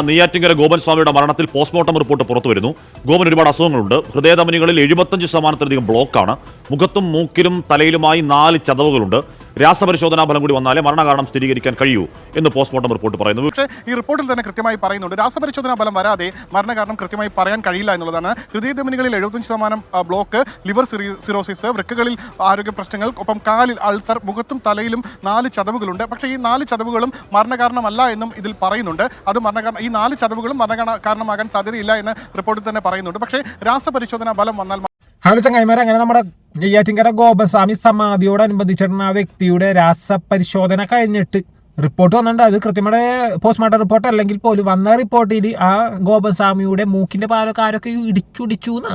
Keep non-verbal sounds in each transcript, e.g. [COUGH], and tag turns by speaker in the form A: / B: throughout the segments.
A: നെയ്യാറ്റിങ്കര ഗോപൻ സ്വാമിയുടെ മരണത്തിൽ postmortem report പുറത്തു വരുന്നു ഗോപൻ ഒരുപാട് അസുഖങ്ങളുണ്ട്. ഹൃദയധമനികളിൽ എഴുപത്തഞ്ച് ശതമാനത്തിലധികം ബ്ലോക്കാണ്. മുഖത്തും മൂക്കിലും തലയിലുമായി നാല് ചതവുകളുണ്ട്. രാസപരിശോധനാ ഫലം കൂടി വന്നാലേ മരണകാരണം സ്ഥിരീകരിക്കാൻ കഴിയൂ എന്ന് പോസ്റ്റ്മോർട്ടം റിപ്പോർട്ട് പറയുന്നു.
B: പക്ഷേ ഈ റിപ്പോർട്ടിൽ തന്നെ കൃത്യമായി പറയുന്നുണ്ട്. രാസപരിശോധനാ ഫലം വരാതെ മരണകാരണം കൃത്യമായി പറയാൻ കഴിയില്ല എന്നുള്ളതാണ് ഹൃദയധമനികളിൽ എഴുപത്തഞ്ച് ശതമാനം ബ്ലോക്ക് ലിവർ സിറി- സിറോസിസ് വൃക്കകളിൽ ആരോഗ്യ പ്രശ്നങ്ങൾ ഒപ്പം കാലിൽ അൾസർ മുഖത്തും തലയിലും നാല് ചതവുകളുണ്ട്. പക്ഷേ ഈ നാല് ചതവുകളും മരണകാരണമല്ല എന്നും ഇതിൽ പറയുന്നുണ്ട്. അത് മരണകാരണം ഈ നാല് ചതവുകളും മരണകാരണമാകാൻ കാരണമാകാൻ സാധ്യതയില്ല എന്ന് റിപ്പോർട്ടിൽ തന്നെ പറയുന്നുണ്ട്. പക്ഷേ രാസപരിശോധനാ ഫലം വന്നാൽ
C: ഹലോ ചങ്ങായിമാർ അങ്ങനെ നമ്മുടെ നെയ്യാറ്റിങ്കര ഗോപസ്വാമി സമാധിയോടനുബന്ധിച്ചിട്ടുള്ള ആ വ്യക്തിയുടെ രാസപരിശോധന കഴിഞ്ഞിട്ട് റിപ്പോർട്ട് വന്നിട്ടുണ്ട്. അത് കൃത്യമായ പോസ്റ്റ്മോർട്ടം റിപ്പോർട്ട് അല്ലെങ്കിൽ പോലും വന്ന റിപ്പോർട്ടിൽ ആ ഗോപസ്വാമിയുടെ മൂക്കിന്റെ പാലൊക്കെ ആരൊക്കെ ഇടിച്ചുടിച്ചു എന്നാ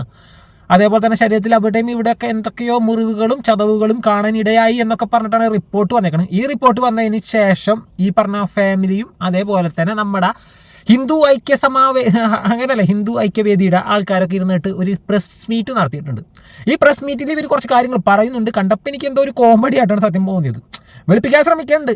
C: അതേപോലെ തന്നെ ശരീരത്തിൽ അവിടെയും ഇവിടെയൊക്കെ എന്തൊക്കെയോ മുറിവുകളും ചതവുകളും കാണാനിടയായി എന്നൊക്കെ പറഞ്ഞിട്ടാണ് റിപ്പോർട്ട് വന്നേക്കുന്നത് ഈ റിപ്പോർട്ട് വന്നതിന് ശേഷം ഈ പറഞ്ഞ ഫാമിലിയും അതേപോലെ തന്നെ നമ്മുടെ ഹിന്ദു ഐക്യ സമാവേ [LAUGHS] അങ്ങനെയല്ല ഹിന്ദു ഐക്യവേദിയുടെ ആൾക്കാരൊക്കെ ഇരുന്നിട്ട് ഒരു പ്രസ് മീറ്റ് നടത്തിയിട്ടുണ്ട്. ഈ പ്രസ് മീറ്റിൽ ഇവർ കുറച്ച് കാര്യങ്ങൾ പറയുന്നുണ്ട്. കണ്ടപ്പോൾ എനിക്ക് എന്തോ ഒരു കോമഡി ആയിട്ടാണ് സത്യം തോന്നിയത്. വെളുപ്പിക്കാൻ ശ്രമിക്കുന്നുണ്ട്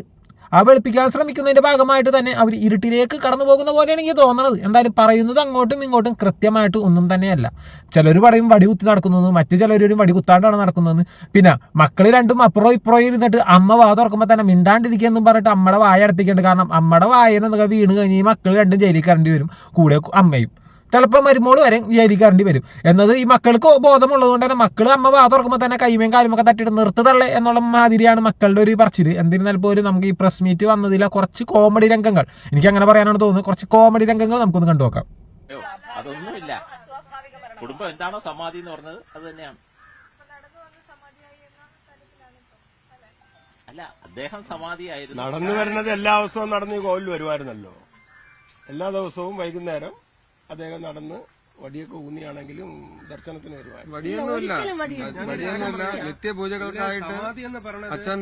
C: ആ വെളുപ്പിക്കാൻ ശ്രമിക്കുന്നതിന്റെ ഭാഗമായിട്ട് തന്നെ അവർ ഇരുട്ടിലേക്ക് കടന്നു പോകുന്ന പോലെയാണ് എനിക്ക് തോന്നുന്നത് എന്തായാലും പറയുന്നത് അങ്ങോട്ടും ഇങ്ങോട്ടും കൃത്യമായിട്ട് ഒന്നും തന്നെയല്ല. ചിലർ പറയും വടി കുത്തി നടക്കുന്നത് മറ്റു ചിലരും വടി കുത്താണ്ടാണ് നടക്കുന്നത് പിന്നെ മക്കൾ രണ്ടും അപ്പുറം ഇപ്പുറം ഇരുന്നിട്ട് അമ്മ വാ തുറക്കുമ്പോൾ തന്നെ മിണ്ടാണ്ടിരിക്കുമെന്നും പറഞ്ഞിട്ട് അമ്മയുടെ വായ അടുപ്പിക്കേണ്ട. കാരണം അമ്മയുടെ വായന വീണ് കഴിഞ്ഞ് ഈ മക്കൾ രണ്ടും ജയിലിൽ കയറേണ്ടി വരും. കൂടെ അമ്മയും. ചിലപ്പോൾ മരുമോൾ വരെ ജയിലിൽ വരും. എന്നത് ഈ മക്കൾക്ക് ബോധമുള്ളത് കൊണ്ട് തന്നെ മക്കൾ അമ്മ വാ തുറക്കുമ്പോൾ തന്നെ കൈമയും കാലുമൊക്കെ തട്ടിയിട്ട് നിർത്തതള്ളേ എന്നുള്ള മാതിരിയാണ് മക്കളുടെ ഒരു പറച്ചിൽ എന്നിരുന്നാൽ പോലും നമുക്ക് ഈ പ്രസ് മീറ്റ് വന്നതിലെ കുറച്ച് കോമഡി രംഗങ്ങൾ. എനിക്ക് അങ്ങനെ പറയാനാണ് തോന്നുന്നത്. കുറച്ച് കോമഡി രംഗങ്ങൾ നമുക്കൊന്ന് കണ്ടു
D: നോക്കാം. അതൊന്നുമില്ല. കുടുംബം എന്താണോ സമാധി എന്ന് പറഞ്ഞത് അത് തന്നെയാണ്. അല്ല അദ്ദേഹം സമാധിയായിരുന്നു
E: നടന്നു വരുന്നത് എല്ലാ ദിവസവും നടന്ന് ഈ കോവിൽ വരുമായിരുന്നല്ലോ. എല്ലാ ദിവസവും വൈകുന്നേരം അദ്ദേഹം നടന്ന് വടിയൊക്കെ ഊന്നിയാണെങ്കിലും ദർശനത്തിന് വരുവായിരുന്നു.
F: വടിയൊന്നുമില്ല. വടിയൊന്നുമില്ല. നിത്യപൂജകൾക്കായിട്ട് അച്ഛൻ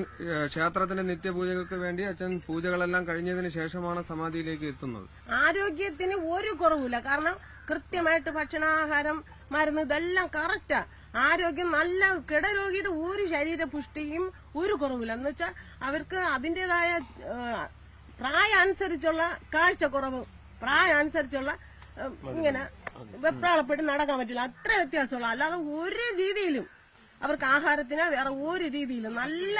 F: ക്ഷേത്രത്തിന്റെ നിത്യപൂജകൾക്ക് വേണ്ടി അച്ഛൻ പൂജകളെല്ലാം കഴിഞ്ഞതിന് ശേഷമാണ് സമാധിയിലേക്ക് എത്തുന്നത്.
G: ആരോഗ്യത്തിന് ഒരു കുറവില്ല കാരണം കൃത്യമായിട്ട് ഭക്ഷണാഹാരം മരുന്ന് ഇതെല്ലാം കറക്റ്റാ ആരോഗ്യം നല്ല കിടരോഗിയുടെ ഒരു ശരീരപുഷ്ടിയും ഒരു കുറവില്ല എന്ന് വെച്ചാൽ അവർക്ക് അതിന്റെതായ പ്രായം അനുസരിച്ചുള്ള കാഴ്ചക്കുറവ് പ്രായം അനുസരിച്ചുള്ള ഇങ്ങനെ വെപ്രാളപ്പെട്ട് നടക്കാൻ പറ്റില്ല. അത്ര വ്യത്യാസമുള്ള. അല്ലാതെ ഒരു രീതിയിലും അവർക്ക് ആഹാരത്തിന് വേറെ ഒരു രീതിയിലും നല്ല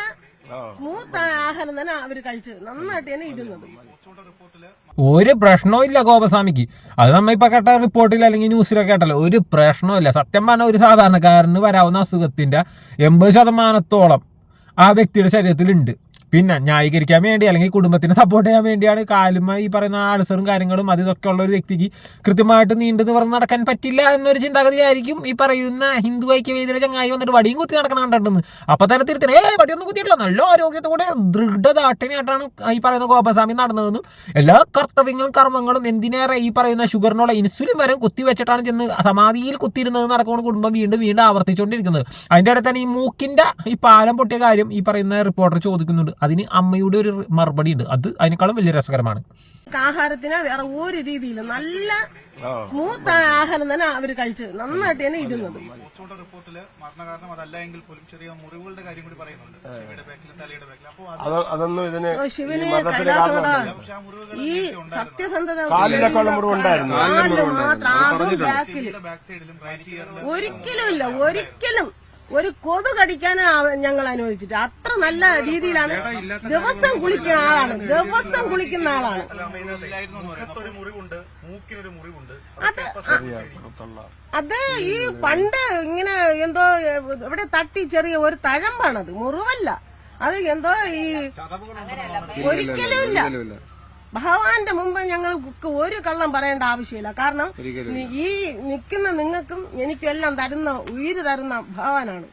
G: സ്മൂത്ത് ആയ ആഹാരം തന്നെ അവർ കഴിച്ചത് നന്നായിട്ട് തന്നെ ഇരുന്നത്.
C: ഒരു പ്രശ്നവും ഇല്ല ഗോപസ്വാമിക്ക്. അത് നമ്മ ഇപ്പൊ കേട്ട റിപ്പോർട്ടിൽ അല്ലെങ്കിൽ ന്യൂസിലൊക്കെ കേട്ടല്ലോ. ഒരു പ്രശ്നവും ഇല്ല. സത്യം പറഞ്ഞ ഒരു സാധാരണക്കാരന് വരാവുന്ന അസുഖത്തിന്റെ എൺപത് ശതമാനത്തോളം ആ വ്യക്തിയുടെ ശരീരത്തിലുണ്ട്. പിന്നെ ന്യായീകരിക്കാൻ വേണ്ടി അല്ലെങ്കിൽ കുടുംബത്തിനെ സപ്പോർട്ട് ചെയ്യാൻ വേണ്ടിയാണ് കാലും ഈ പറയുന്ന ആൾസറും കാര്യങ്ങളും അത് ഇതൊക്കെ ഉള്ള ഒരു വ്യക്തിക്ക് കൃത്യമായിട്ട് നീണ്ടെന്ന് പറഞ്ഞ് നടക്കാൻ പറ്റില്ല എന്നൊരു ചിന്താഗതിയായിരിക്കും ഈ പറയുന്ന ഹിന്ദു ഐക്യവേദിയുടെ ചങ്ങായി വന്നിട്ട് വടിയും കുത്തി നടക്കണം കണ്ടിട്ടുണ്ടെന്ന്. തന്നെ തിരുത്തണം ഏ വടിയൊന്നും കുത്തിയിട്ടില്ല. നല്ല ആരോഗ്യത്തോടെ ദൃഢദാട്ടിനായിട്ടാണ് ഈ പറയുന്ന ഗോപസ്വാമി നടന്നതെന്നും എല്ലാ കർത്തവ്യങ്ങളും കർമ്മങ്ങളും എന്തിനേറെ ഈ പറയുന്ന ഷുഗറിനുള്ള ഇൻസുലിൻ വരെ കുത്തിവെച്ചിട്ടാണ് ചെന്ന് സമാധിയിൽ കുത്തിയിരുന്നത് നടക്കുന്ന കുടുംബം വീണ്ടും വീണ്ടും ആവർത്തിച്ചുകൊണ്ടിരിക്കുന്നത്. അതിന്റെ ഇടയിൽ തന്നെ ഈ മൂക്കിന്റെ ഈ പാലം പൊട്ടിയ കാര്യം ഈ പറയുന്ന റിപ്പോർട്ടർ ചോദിക്കുന്നുണ്ട്. അതിന് അമ്മയുടെ ഒരു മറുപടി ഉണ്ട്. അത് അതിനേക്കാളും വലിയ രസകരമാണ്.
G: ആഹാരത്തിന് വേറെ ഒരു രീതിയിലും നല്ല സ്മൂത്ത് ആയ ആഹാരം തന്നെ അവർ കഴിച്ചത് നന്നായിട്ട് തന്നെ ഇരുന്നത്.
H: പോസ്റ്റ്മോർട്ടം റിപ്പോർട്ടിൽ മരണകാരണം അതല്ല എങ്കിൽ പോലും ചെറിയ മുറിവുകളുടെ കാര്യം കൂടി പറയുന്നുണ്ട്. തലയുടെ അപ്പോൾ
E: അതൊന്നും ഇതിന് ഈ
G: ശിവന് സത്യസന്ധത മാത്രം
H: ബാക്കിൽ
G: ഒരിക്കലും ഇല്ല ഒരിക്കലും. ഒരു കൊതു കടിക്കാൻ ഞങ്ങൾ അനുവദിച്ചിട്ട്. അത്ര നല്ല രീതിയിലാണ് ദിവസം കുളിക്കുന്ന ആളാണ്. ദിവസം കുളിക്കുന്ന ആളാണ്. അത് അത് ഈ പണ്ട് ഇങ്ങനെ എന്തോ ഇവിടെ തട്ടി ചെറിയ ഒരു തഴമ്പാണത്. മുറിവല്ല. അത് എന്തോ ഈ ഒരിക്കലും ഇല്ല.
F: ഒരിക്കലുമില്ല.
G: ഭഗവാന്റെ മുമ്പ് ഞങ്ങൾ ഒരു കള്ളം പറയേണ്ട ആവശ്യമില്ല. കാരണം ഈ നിൽക്കുന്ന നിങ്ങൾക്കും എനിക്കും എല്ലാം തരുന്ന ഉയിര് തരുന്ന ഭഗവാനാണ്.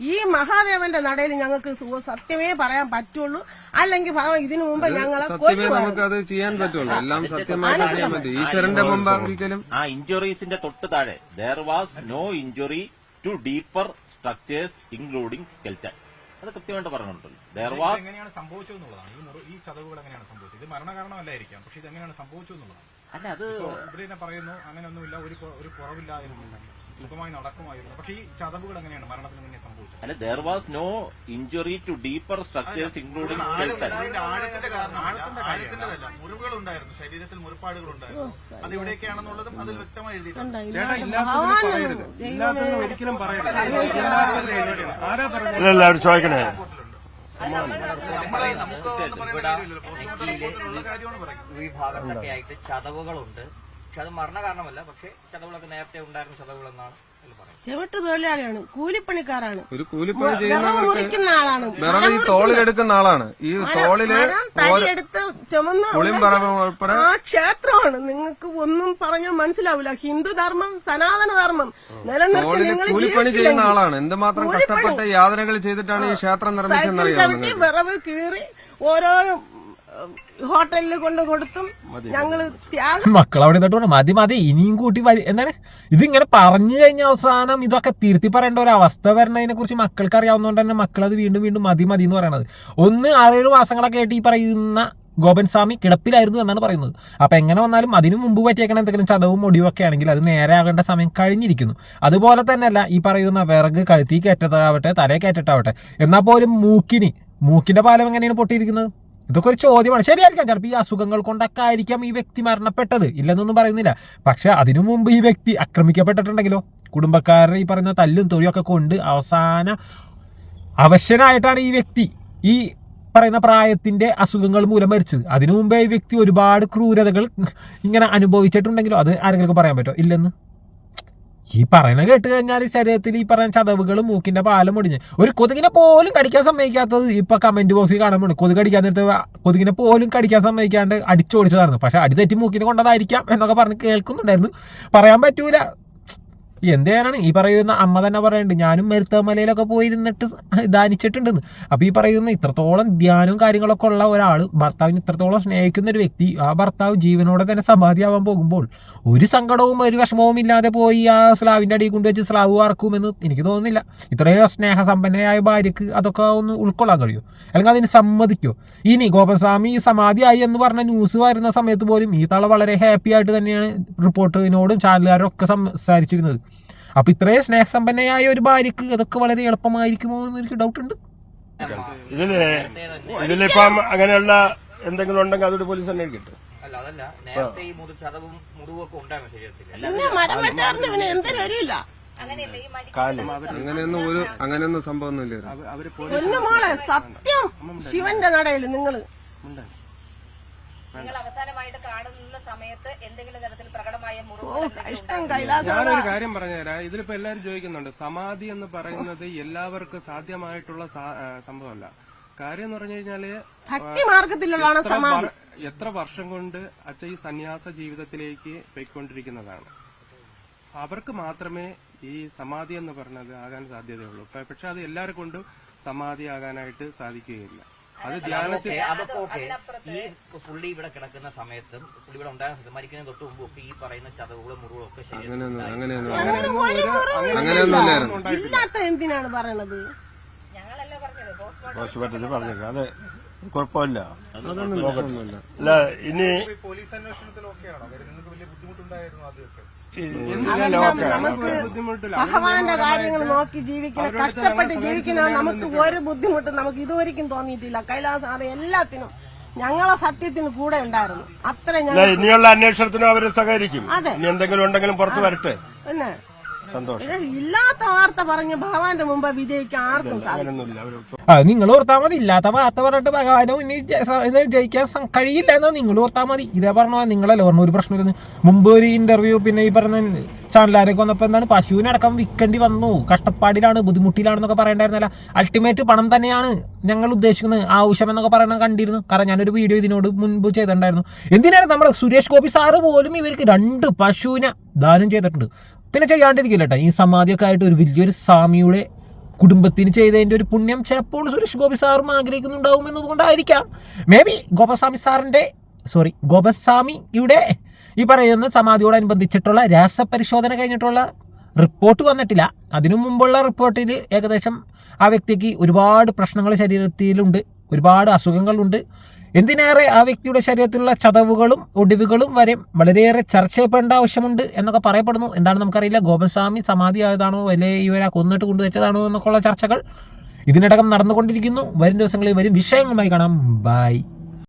G: ഈ മഹാദേവന്റെ നടയിൽ ഞങ്ങൾക്ക് സത്യമേ പറയാൻ പറ്റുള്ളൂ. അല്ലെങ്കിൽ ഭഗവാൻ ഇതിനു മുമ്പ് ഞങ്ങളെ
F: സത്യമേ നമുക്ക് അത് ചെയ്യാൻ പറ്റുള്ളൂ. എല്ലാം സത്യമായിട്ട് ഈശ്വരന്റെ മുമ്പ് ഒരിക്കലും
D: ആ ഇഞ്ചുറീസിന്റെ തൊട്ട് താഴെ. There was no injury to deeper structures including skeleton അത് കൃത്യമായിട്ട് പറഞ്ഞിട്ടുണ്ടല്ലോ ദർ വാസ്
H: എങ്ങനെയാണ് സംഭവിച്ചത് എന്നുള്ളതാണ് ഈ മുറി ഈ ചതവുകൾ എങ്ങനെയാണ് സംഭവിച്ചത്? ഇത് മരണകാരണമല്ലായിരിക്കാം പക്ഷെ ഇത് എങ്ങനെയാണ് സംഭവിച്ചത് എന്നുള്ളതാണ്
D: അല്ല അത്
H: ഇവിടെ തന്നെ പറയുന്നു അങ്ങനെയൊന്നുമില്ല ഒരു ഒരു കുറവില്ലായിരുന്നു സുഖമായി നടക്കുമായിരുന്നു. പക്ഷേ ഈ ചതവുകൾ എങ്ങനെയാണ് മരണത്തിന് മുന്നേ സംഭവിച്ചത്?
D: അല്ല there was no injury to deeper structures including
H: ആഴത്തിന്റെ കാരണം ആഴത്തിന്റെതല്ല മുറിവുകൾ ഉണ്ടായിരുന്നു. ശരീരത്തിൽ മുറിപ്പാടുകൾ ഉണ്ടായിരുന്നു. അത് എവിടെയൊക്കെയാണെന്നുള്ളതും അതിൽ വ്യക്തമായി എഴുതിയിട്ടുണ്ട്.
E: ഒരിക്കലും പറയരുത്. ആരാ ചോദിക്കണേ.
H: നമ്മളെ നമുക്ക് എന്ന് പറയുന്ന കാര്യമില്ലല്ലോ. റിപ്പോർട്ടിലുള്ള കാര്യമാണ് പറയുന്നത്.
I: ഈ ഭാഗത്തൊക്കെ ആയിട്ട് ചതവുകളുണ്ട്. പക്ഷെ അത് മരണ കാരണമല്ല. പക്ഷെ ചതവുകളൊക്കെ നേരത്തെ ഉണ്ടായിരുന്ന ചതവുകൾ
G: ചവിട്ട് തൊഴിലാളിയാണ് കൂലിപ്പണിക്കാരാണ്.
F: ഒരു കൂലിപ്പണി
G: ചെയ്യുന്ന ആളാണ്.
F: വിറക് ഈ തോളിലെടുക്കുന്ന ആളാണ്. ഈ തോളിൽ
G: ചുമന്ന തടിയെടുത്ത് ചുമന്ന് ആ ക്ഷേത്രമാണ്. നിങ്ങൾക്ക് ഒന്നും പറഞ്ഞാൽ മനസ്സിലാവില്ല. ഹിന്ദു ധർമ്മം സനാതന ധർമ്മം നിലനിർത്തി നിങ്ങൾ
F: കൂലിപ്പണി ചെയ്യുന്ന ആളാണ്. എന്തുമാത്രം കഷ്ടപ്പെട്ട് യാതനകൾ ചെയ്തിട്ടാണ് ഈ ക്ഷേത്രം നിങ്ങൾക്ക്?
G: വിറവ് കീറി ഓരോ ഹോട്ടലിൽ കൊണ്ട് കൊടുത്തും ഞങ്ങൾ ത്യാഗം.
C: മക്കൾ അവിടെ നിന്നിട്ട് മതി മതി ഇനിയും കൂട്ടി വരി എന്താണ്? ഇതിങ്ങനെ പറഞ്ഞു കഴിഞ്ഞ അവസാനം ഇതൊക്കെ തിരുത്തി പറയേണ്ട ഒരു അവസ്ഥ വരുന്നതിനെ കുറിച്ച് മക്കൾക്ക് അറിയാവുന്നതുകൊണ്ട് തന്നെ മക്കൾ അത് വീണ്ടും വീണ്ടും മതി മതി എന്ന് പറയണത്. ഒന്ന് ആറേഴ് മാസങ്ങളൊക്കെ ആയിട്ട് ഈ പറയുന്ന ഗോപൻ സ്വാമി കിടപ്പിലായിരുന്നു എന്നാണ് പറയുന്നത്. അപ്പൊ എങ്ങനെ വന്നാലും അതിനു മുമ്പ് പറ്റിയേക്കണ എന്തെങ്കിലും ചതവും ഒടിവും ഒക്കെ ആണെങ്കിൽ അത് നേരെ ആകേണ്ട സമയം കഴിഞ്ഞിരിക്കുന്നു. അതുപോലെ തന്നെയല്ല ഈ പറയുന്ന വിറക് കഴുത്തി കയറ്റത്താവട്ടെ തലയെ കയറ്റത്താവട്ടെ എന്നാൽ പോലും മൂക്കിന് മൂക്കിന്റെ പാലം എങ്ങനെയാണ് പൊട്ടിയിരിക്കുന്നത്? ഇതൊക്കെ ഒരു ചോദ്യമാണ്. ശരിയായിരിക്കാം. ചിലപ്പോൾ ഈ അസുഖങ്ങൾ കൊണ്ടൊക്കെ ആയിരിക്കാം ഈ വ്യക്തി മരണപ്പെട്ടത്. ഇല്ലെന്നൊന്നും പറയുന്നില്ല. പക്ഷെ അതിനു മുമ്പ് ഈ വ്യക്തി ആക്രമിക്കപ്പെട്ടിട്ടുണ്ടെങ്കിലോ? കുടുംബക്കാരുടെ ഈ പറയുന്ന തല്ലും തൊഴിയൊക്കെ കൊണ്ട് അവസാന അവശനായിട്ടാണ് ഈ വ്യക്തി ഈ പറയുന്ന പ്രായത്തിന്റെ അസുഖങ്ങൾ മൂലം മരിച്ചത്. അതിനു മുമ്പേ ഈ വ്യക്തി ഒരുപാട് ക്രൂരതകൾ ഇങ്ങനെ അനുഭവിച്ചിട്ടുണ്ടെങ്കിലോ? അത് ആരെങ്കിലും പറയാൻ പറ്റുമോ? ഇല്ലെന്ന്? ഈ പറയണ കേട്ട് കഴിഞ്ഞാൽ ശരീരത്തിൽ ഈ പറയുന്ന ചതവുകളും മൂക്കിന്റെ പാലം ഒടിഞ്ഞ്. ഒരു കൊതുകിനെ പോലും കടിക്കാൻ സമ്മതിക്കാത്തത് ഇപ്പൊ കമന്റ് ബോക്സിൽ കാണാൻ വേണ്ടി കൊതുക് കടിക്കാൻ നേരത്തെ കൊതുകിനെ പോലും കടിക്കാൻ സമ്മതിക്കാണ്ട് അടിച്ചോടിച്ചതായിരുന്നു. പക്ഷെ അടി തെറ്റി മൂക്കിനെ കൊണ്ടതായിരിക്കാം എന്നൊക്കെ പറഞ്ഞ് കേൾക്കുന്നുണ്ടായിരുന്നു. പറയാൻ പറ്റൂല. എന്ത് ചെയ്യാനാണ്? ഈ പറയുന്ന അമ്മ തന്നെ പറയുന്നുണ്ട് ഞാനും മരുത്തമലയിലൊക്കെ പോയിരുന്നിട്ട് ദാനിച്ചിട്ടുണ്ടെന്ന്. അപ്പോൾ ഈ പറയുന്ന ഇത്രത്തോളം ധ്യാനവും കാര്യങ്ങളൊക്കെ ഉള്ള ഒരാൾ ഭർത്താവിന് ഇത്രത്തോളം സ്നേഹിക്കുന്ന ഒരു വ്യക്തി ആ ഭർത്താവ് ജീവനോടെ തന്നെ സമാധിയാവാൻ പോകുമ്പോൾ ഒരു സങ്കടവും ഒരു വിഷമവും ഇല്ലാതെ പോയി ആ സ്ലാവിന്റെ അടിയിൽ കൊണ്ടുവച്ച് സ്ലാവ് വറക്കുമെന്ന് എനിക്ക് തോന്നുന്നില്ല. ഇത്രയും സ്നേഹസമ്പന്നയായ ഭാര്യക്ക് അതൊക്കെ ഒന്ന് ഉൾക്കൊള്ളാൻ കഴിയുമോ അല്ലെങ്കിൽ അതിന് സമ്മതിക്കോ? ഇനി ഗോപസ്വാമി സമാധിയായി എന്ന് പറഞ്ഞ ന്യൂസ് വരുന്ന സമയത്ത് പോലും ഈ തള വളരെ ഹാപ്പി ആയിട്ട് തന്നെയാണ് റിപ്പോർട്ടറിനോടും ചാനലുകാരും ഒക്കെ സംസാരിച്ചിരുന്നത്. അപ്പൊ ഇത്രയും സ്നേഹസമ്പന്നയായ ഒരു ഭാര്യക്ക് അതൊക്കെ വളരെ എളുപ്പമായിരിക്കുമോ എന്ന് എനിക്ക് ഡൗട്ട് ഉണ്ട്.
E: ഇതിൽ ഇതിലിപ്പം അങ്ങനെയുള്ള എന്തെങ്കിലും ഉണ്ടെങ്കിൽ അതൊരു പോലീസ് തന്നെ കിട്ടും
I: അല്ല അതല്ല. നേരത്തെ ഈ ഉണ്ടായിരുന്നു ശരീരത്തിൽ
F: അങ്ങനെയൊന്നും ഒരു അങ്ങനെയൊന്നും സംഭവമൊന്നുമില്ല.
G: മോളെ സത്യം. ശിവന്റെ നടയിൽ നിങ്ങൾ.
J: നിങ്ങൾ അവസാനമായിട്ട് കാണുന്ന സമയത്ത് എന്തെങ്കിലും തരത്തിൽ പ്രകടമായ
K: ഞാനൊരു കാര്യം പറഞ്ഞുതരാം. ഇതിലിപ്പോ എല്ലാരും ചോദിക്കുന്നുണ്ട് സമാധി എന്ന് പറയുന്നത് എല്ലാവർക്കും സാധ്യമായിട്ടുള്ള സംഭവമല്ല. കാര്യം എന്ന് പറഞ്ഞു കഴിഞ്ഞാൽ
G: ഭക്തി മാർഗത്തിലുള്ളതാണ്
K: എത്ര
G: സമാധി.
K: എത്ര വർഷം കൊണ്ട് അച്ഛ ഈ സന്യാസ ജീവിതത്തിലേക്ക് പോയിക്കൊണ്ടിരിക്കുന്നതാണ്. അവർക്ക് മാത്രമേ ഈ സമാധി എന്ന് പറഞ്ഞത് ആകാൻ സാധ്യതയുള്ളൂ. പക്ഷെ അത് എല്ലാവർക്കും കൊണ്ടും സമാധി ആകാനായിട്ട് സാധിക്കുകയില്ല. അത് ധ്യാനത്തിൽ
I: അതൊക്കെ ഓക്കെ. ഈ പുള്ളി ഇവിടെ കിടക്കുന്ന സമയത്തും പുള്ളി ഇവിടെ ഉണ്ടായ സമയത്ത് മരിക്കുന്നതിന് തൊട്ട് മുമ്പ് ഒക്കെ ഈ പറയുന്ന ചതവുകളും മുറിവുകളും ഒക്കെ
G: ഇല്ലാത്ത എന്തിനാണ് പറയണത്?
J: ഞങ്ങളല്ല പറഞ്ഞത്
E: അതെ കുഴപ്പമില്ല.
F: അതൊന്നും
E: അല്ല ഇനി
H: പോലീസ് അന്വേഷണത്തിലൊക്കെയാണോ? ഓക്കെയാണോ നിങ്ങൾക്ക് വലിയ ബുദ്ധിമുട്ടുണ്ടായിരുന്നു ആദ്യമൊക്കെ.
G: അതെല്ലാം നമുക്ക് ഭഗവാന്റെ കാര്യങ്ങൾ നോക്കി ജീവിക്കുന്ന കഷ്ടപ്പെട്ട് ജീവിക്കുന്ന നമുക്ക് ഒരു ബുദ്ധിമുട്ടും നമുക്ക് ഇതുവരെയും തോന്നിയിട്ടില്ല. കൈലാസം അത് എല്ലാത്തിനും ഞങ്ങളെ സത്യത്തിന് കൂടെ ഉണ്ടായിരുന്നു. അത്ര
E: ഇനിയുള്ള അന്വേഷണത്തിനും അവരെ സഹകരിക്കും.
G: അതെ.
E: ഇനി എന്തെങ്കിലും ഉണ്ടെങ്കിലും പുറത്തു വരട്ടെ.
G: പിന്നെ
E: സന്തോഷം.
G: ഇല്ലാത്ത വാർത്ത പറഞ്ഞ് ഭഗവാന്റെ മുമ്പ് വിജയിക്കാൻ ആർക്കും സാധിക്കും
C: അത് നിങ്ങൾ ഓർത്താൽ മതി. ഇല്ലാത്ത വാർത്ത പറഞ്ഞിട്ട് ഭഗവാനെ മുന്നിൽ ജയിക്കാൻ കഴിയില്ല എന്ന് നിങ്ങൾ ഓർത്താൽ മതി. ഇതേ പറഞ്ഞ നിങ്ങളല്ലേ പറഞ്ഞു ഒരു പ്രശ്നമില്ലെന്ന് മുമ്പ് ഒരു ഇന്റർവ്യൂ പിന്നെ ഈ പറഞ്ഞ ചാനലുകാരൊക്കെ വന്നപ്പോൾ എന്താണ്? പശുവിനടക്കം വിൽക്കേണ്ടി വന്നു. കഷ്ടപ്പാടിലാണ് ബുദ്ധിമുട്ടിലാണെന്നൊക്കെ പറയണ്ടായിരുന്നല്ല. അൾട്ടിമേറ്റ് പണം തന്നെയാണ് ഞങ്ങൾ ഉദ്ദേശിക്കുന്നത്. ആവശ്യം എന്നൊക്കെ പറയണത് കണ്ടിരുന്നു. കാരണം ഞാനൊരു വീഡിയോ ഇതിനോട് മുൻപ് ചെയ്തിട്ടുണ്ടായിരുന്നു. എന്തിനാണ് നമ്മുടെ സുരേഷ് ഗോപി സാറ് പോലും ഇവർക്ക് രണ്ട് പശുവിനെ ദാനം ചെയ്തിട്ടുണ്ട്? പിന്നെ ചെയ്യാണ്ടിരിക്കില്ല കേട്ടോ ഈ സമാധിയൊക്കെ ആയിട്ട് ഒരു വലിയൊരു സ്വാമിയുടെ കുടുംബത്തിന് ചെയ്തതിന്റെ ഒരു പുണ്യം ചിലപ്പോൾ സുരേഷ് ഗോപി സാറും ആഗ്രഹിക്കുന്നുണ്ടാവും എന്നതുകൊണ്ടായിരിക്കാം. മേ ബി ഗോപസ്വാമി സാറിന്റെ സോറി ഗോപസ്വാമിയുടെ ഈ പറയുന്ന സമാധിയോടനുബന്ധിച്ചിട്ടുള്ള രാസപരിശോധന കഴിഞ്ഞിട്ടുള്ള റിപ്പോർട്ട് വന്നിട്ടില്ല. അതിനു മുമ്പുള്ള റിപ്പോർട്ടിൽ ഏകദേശം ആ വ്യക്തിക്ക് ഒരുപാട് പ്രശ്നങ്ങൾ ശരീരത്തിലുണ്ട് ഒരുപാട് അസുഖങ്ങളുണ്ട്. എന്തിനേറെ ആ വ്യക്തിയുടെ ശരീരത്തിലുള്ള ചതവുകളും ഒടിവുകളും വരെ വളരെയേറെ ചർച്ച ചെയ്യപ്പെടേണ്ട ആവശ്യമുണ്ട് എന്നൊക്കെ പറയപ്പെടുന്നു. എന്താണ് നമുക്കറിയില്ല. ഗോപസ്വാമി സമാധി ആയതാണോ? അല്ലെ ഇവരെ കൊന്നിട്ട് കൊണ്ടുവച്ചതാണോ എന്നൊക്കെയുള്ള ചർച്ചകൾ ഇതിനടക്കം നടന്നുകൊണ്ടിരിക്കുന്നു. വരും ദിവസങ്ങളിൽ വരും വിഷയങ്ങളുമായി കാണാം. ബൈ.